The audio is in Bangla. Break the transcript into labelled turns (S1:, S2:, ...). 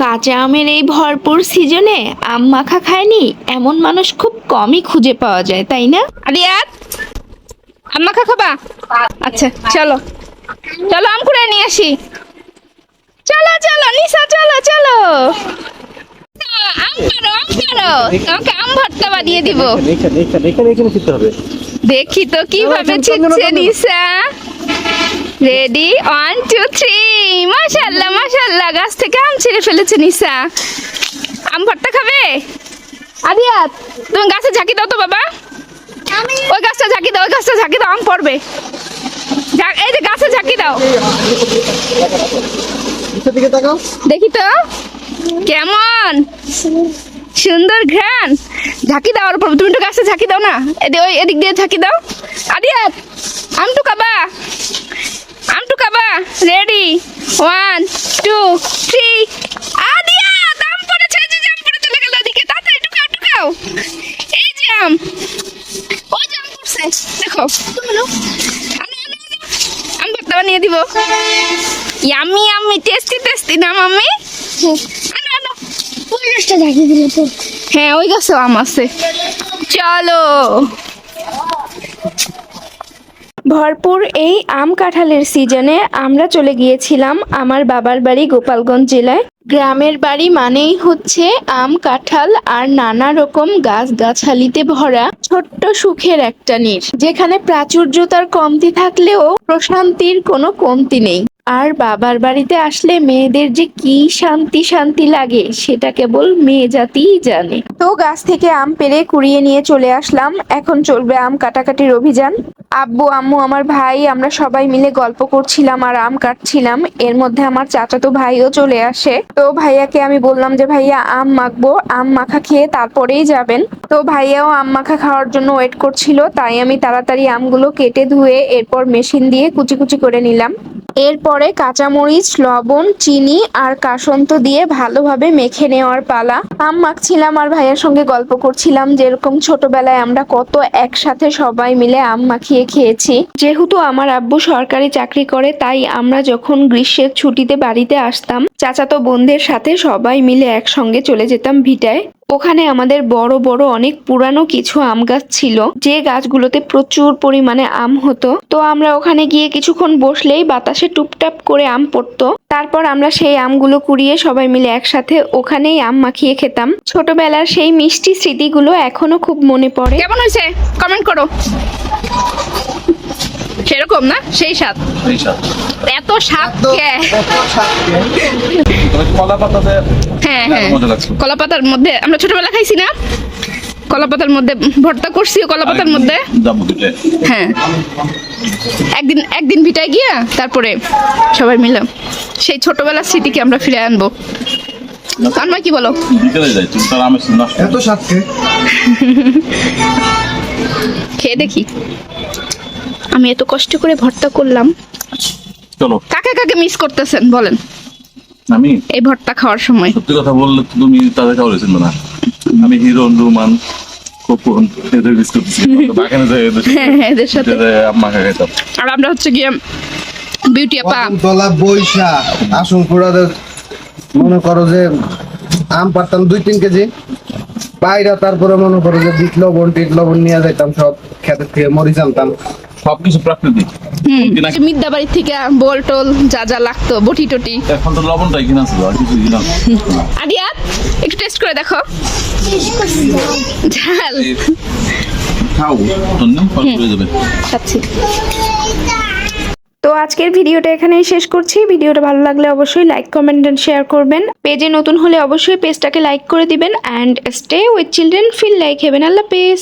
S1: কাঁচা আমের এই ভরপুর সিজনে আম মাখা খায়নি? এমন মানুষ খুব কমই খুঁজে পাওয়া যায় তাই না?
S2: আরিয়াত আম মাখা খাবা? আচ্ছা চলো। চলো আম কুড়ে নিয়ে আসি। চলো চলো নিশা চলো চলো। আম পারো আম পারো তোমাকে আম ভর্তা বানিয়ে দিব।
S3: এখানে এখানে এখানে এখানে খেতে হবে।
S2: দেখি তো কীভাবে ছিটছে Nisha. Ready one two three মাশাল্লাহ মাশাল্লাহ গাছ থেকে আম ছিঁড়ে ফেলেছে নিশা আম ভর্তা খাবে? আরিয়াত তুমি গাছে ঝাঁকি দাও তো বাবা। ওই গাছটা ঝাঁকি দাও ওই গাছটা ঝাঁকি দাও আম পড়বে। এই যে গাছে ঝাঁকি দাও। দেখি তো কেমন? সুন্দর ঘ্রাণ। ঝাঁকি দাও ওর উপর তুমি একটু গাছে ঝাঁকি দাও না। এদি- ওই এদিক দিয়ে ঝাঁকি দাও। আদিয়াত আমটু কাবা আমটু কাবা ready. One two three Adiyat আম পড়েছে যে আম পড়ে চলে গেল ওদিকে তাড়াতাড়ি টুকাও টুকাও এই আম ওই যে আম পড়ছে দেখো। আনো, আনো। আম ভর্তা বানিয়ে দিব। ইয়ামি ইয়ামি টেস্টি টেস্টি না
S4: তো।
S2: হ্যাঁ ওই গাছে আম আছে। চলো।
S1: ভরপুর এই আম কাঁঠালের সিজনে আমরা চলে গিয়েছিলাম আমার বাবার বাড়ি গোপালগঞ্জ জেলায়। গ্রামের বাড়ি মানেই হচ্ছে আম, কাঁঠাল আর নানা রকম গাছগাছালিতে ভরা ছোট্ট সুখের একটা নির, যেখানে প্রাচুর্যতার কমতি থাকলেও প্রশান্তির কোনো কমতি নেই। আর বাবার বাড়িতে আসলে মেয়েদের যে কি শান্তি শান্তি লাগে, সেটা কেবল মেয়ে জাতিই জানে। তো গাছ থেকে আম পেরে কুড়িয়ে নিয়ে চলে আসলাম। এখন চলবে আম কাটাকাটির অভিযান। আব্বু, আম্মু, আমার ভাই, আমরা সবাই মিলে গল্প করছিলাম আর আম কাটছিলাম। এর মধ্যে আমার চাচাতো ভাইও চলে আসে। তো ভাইয়াকে আমি বললাম যে, ভাইয়া, আম মাখবো। আম মাখা খেয়ে তারপরেই যাবেন। তো ভাইয়াও আম মাখা খাওয়ার জন্য ওয়েট করছিল। তাই আমি তাড়াতাড়ি আমগুলো কেটে ধুয়ে এরপর মেশিন দিয়ে কুচি কুচি করে নিলাম। এরপরে কাঁচামরিচ, লবণ, চিনি আর কাসন্ত দিয়ে ভালোভাবে মেখে নেওয়ার পালা। আম মাখছিলাম আর ভাইয়ের সঙ্গে গল্প করছিলাম যেরকম ছোটবেলায় আমরা কত একসাথে সবাই মিলে আম মাখিয়ে খেয়েছি। যেহেতু আমার আব্বু সরকারি চাকরি করে, তাই আমরা যখন গ্রীষ্মের ছুটিতে বাড়িতে আসতাম, চাচাতো বোনদের সাথে সবাই মিলে একসঙ্গে চলে যেতাম ভিটায়। ওখানে আমাদের বড় বড় অনেক পুরানো কিছু আম গাছ ছিল, যে গাছগুলোতে প্রচুর পরিমাণে আম হতো। তো আমরা ওখানে গিয়ে কিছুক্ষণ বসলেই বাতাসে টুপটাপ করে আম পড়তো। তারপর আমরা সেই আমগুলো কুড়িয়ে সবাই মিলে একসাথে ওখানেই আম মাখিয়ে খেতাম। ছোটবেলার সেই মিষ্টি স্মৃতিগুলো এখনও খুব মনে পড়ে।
S2: কেমন হয়েছে? কমেন্ট করো। সেরকম না? সেই স্বাদ। এত স্বাদ কে? হ্যাঁ হ্যাঁ। কলা পাতার মধ্যে আমরা ছোটবেলা খাইছি না? কলা পাতার মধ্যে ভর্তা করছি কলা পাতার মধ্যে। হ্যাঁ। একদিন একদিন ভিটায় গিয়া তারপরে সবাই মিলে সেই ছোটবেলার স্মৃতিকে আমরা ফিরে আনব। আনমা কি বলো? খেয়ে দেখি। আমি এত কষ্ট করে ভর্তা করলাম।
S3: চলো।
S2: কাকে কাকে মিস করতেছেন বলেন।
S3: আমি?
S2: এই ভর্তা খাওয়ার সময়।
S3: সত্যি কথা বললে তো তুমি তাদের কাউরে চিনবে না আমি হিরন রুমান এদের মিস করতেছি বাগানে যাই এদের সাথে-
S2: হ্যাঁ, এদের সাথে।
S3: আম্মা খাইতাম।
S2: আর আমরা হচ্ছে গিয়ে বিউটি আপা
S5: তলা বৈশা আসুন পুরাদের মনে করো যে আম পারতাম দুই তিন কেজি। বাইরা তারপরে মনে করো যে বিট লবণ টিট লবণ নিয়ে যাইতাম সব খেতের থেকে মরিচ আনতাম।
S3: সবকিছু প্রাকৃতিক।
S2: মিদ্যা বাড়ির থেকে বল টল যা যা লাগতো বটি টটি।
S3: এখন তো লবণটাই কিনা ছিল আর কিছু কিনা
S2: আদিয়া একটু টেস্ট করে দেখো। ঝাল।
S3: খাও জন্য ফল হয়ে যাবে।
S2: খাচ্ছি।
S1: তো আজকের ভিডিওটা এখানেই শেষ করছি। ভিডিওটা ভালো লাগলে অবশ্যই লাইক কমেন্ট এন্ড শেয়ার করবেন। পেজে নতুন হলে অবশ্যই পেজটাকে লাইক করে দিবেন and stay with children feel like heaven Allah page